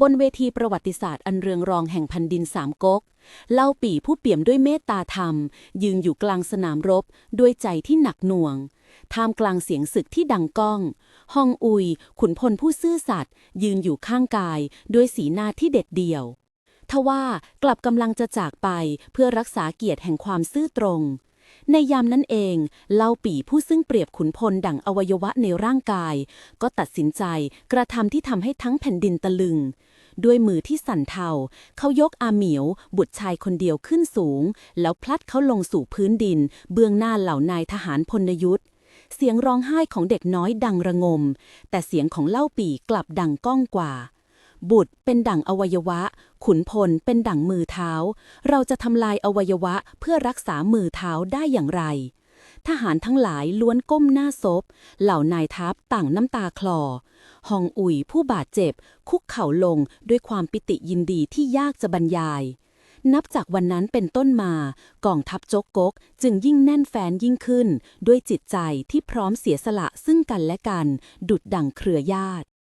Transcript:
บนเวทีประวัติศาสตร์อันเรืองรองแห่งแผ่นดินสามก๊ก เล่าปี่ผู้เปี่ยมด้วยเมตตาธรรม ยืนอยู่กลางสนามรบ ด้วยใจที่หนักหน่วง ท่ามกลางเสียงศึกที่ดังก้อง ฮองอุย ขุนพลผู้ซื่อสัตย์ยืนอยู่ข้างกาย ด้วยสีหน้าที่เด็ดเดี่ยว ทว่ากลับกำลังจะจากไปเพื่อรักษาเกียรติแห่งความซื่อตรง ในยามนั้นเองเล่าปี่ผู้ซึ่งเปรียบขุนพลดั่งอวัยวะในร่างกาย ก็ตัดสินใจกระทำที่ทำให้ทั้งแผ่นดินตะลึง ด้วยมือที่สั่นเทาเขายกอาเหมียว บุตรชายคนเดียวขึ้นสูง แล้วพลัดเขาลงสู่พื้นดิน เบื้องหน้าเหล่านายทหารพลยุทธ์เสียงร้องไห้ของเด็กน้อยดังระงม แต่เสียงของเล่าปี่กลับดังก้องกว่า บุตรเป็นดั่งอวัยวะ ขุนพลเป็นดั่งมือเท้า เราจะทำลายอวัยวะเพื่อรักษามือเท้าได้อย่างไร ทหารทั้งหลายล้วนก้มหน้าซบ เหล่านายทัพต่างน้ำตาคลอ ฮองอุยผู้บาดเจ็บ คุกเข่าลงด้วยความปิติยินดีที่ยากจะบรรยาย นับจากวันนั้นเป็นต้นมา กองทัพจกกกจึงยิ่งแน่นแฟนยิ่งขึ้น ด้วยจิตใจที่พร้อมเสียสละซึ่งกันและกัน ดุดดั่งเครือญาติ